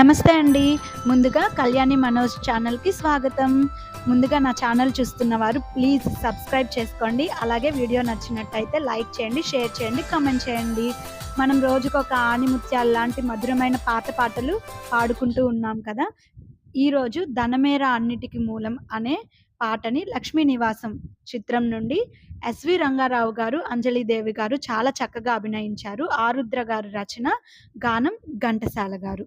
నమస్తే అండి. ముందుగా కళ్యాణి మనోజ్ ఛానల్కి స్వాగతం. ముందుగా నా ఛానల్ చూస్తున్న వారు ప్లీజ్ సబ్స్క్రైబ్ చేసుకోండి. అలాగే వీడియో నచ్చినట్టయితే లైక్ చేయండి షేర్ చేయండి కామెంట్ చేయండి. మనం రోజుకొక ఆణిముత్యాల లాంటి మధురమైన పాత పాటలు పాడుకుంటూ ఉన్నాం కదా. ఈరోజు ధనమేర అన్నిటికి మూలం అనే పాటని లక్ష్మీ నివాసం చిత్రం నుండి ఎస్వి రంగారావు గారు అంజలిదేవి గారు చాలా చక్కగా అభినయించారు. ఆరుద్ర గారు రచన గానం ఘంటసాల గారు.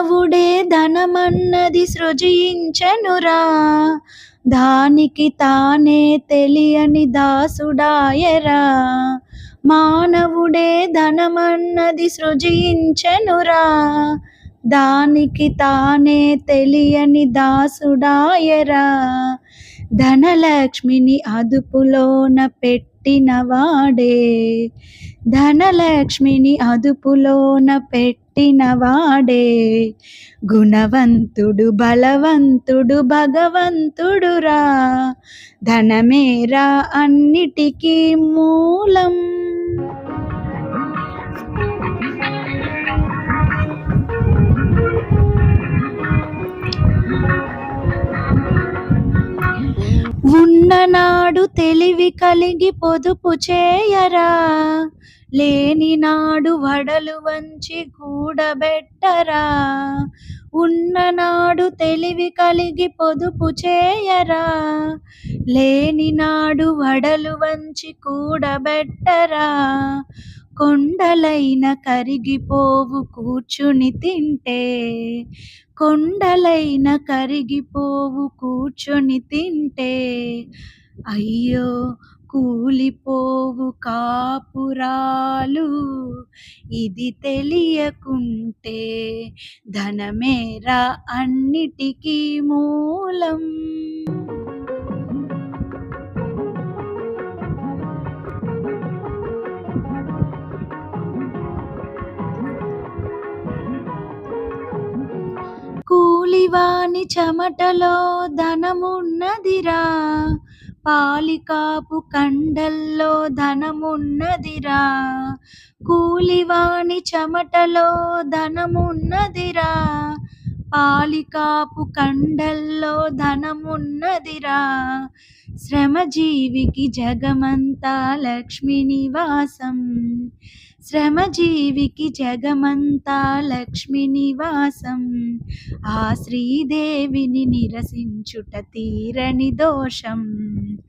మానవుడే ధనమన్నది సృజించనురా. దానికి తానే తెలియని దాసుడాయరా. మానవుడే ధనమన్నది సృజించనురా. దానికి తానే తెలియని దాసుడాయరా. ధనలక్ష్మిని అదుపులోన పెట్టినవాడే ధనలక్ష్మిని అదుపులోన పెట్టి పుట్టినవాడే గుణవంతుడు బలవంతుడు భగవంతుడురా. ధనమేరా అన్నిటికీ మూలం. ఉన్ననాడు తెలివి కలిగి పొదుపు చేయరా? లేని నాడు వడలు వంచి కూడబెట్టరా? ఉన్ననాడు తెలివి కలిగి పొదుపు చేయరా? లేని నాడు వడలు వంచి కూడబెట్టరా? కొండలైన కరిగిపోవు కూర్చుని తింటే. కొండలైన కరిగిపోవు కూర్చుని తింటే. అయ్యో కూలిపోవు కాపురాలు. ఇది తెలియకుంటే ధనమేరా అన్నిటికీ మూలం. కూలివాని చెమటలో ధనమున్నదిరా. పాలికాపు కండల్లో ధనమున్నదిరా. కూలివాణి చెమటలో ధనమున్నదిరా. పాలికాపు కండల్లో ధనమున్నదిరా. శ్రమజీవికి జగమంతా లక్ష్మి నివాసం. శ్రమజీవికి జగమంతా లక్ష్మి నివాసం. ఆ శ్రీదేవిని నిరసించుట తీరని దోషం.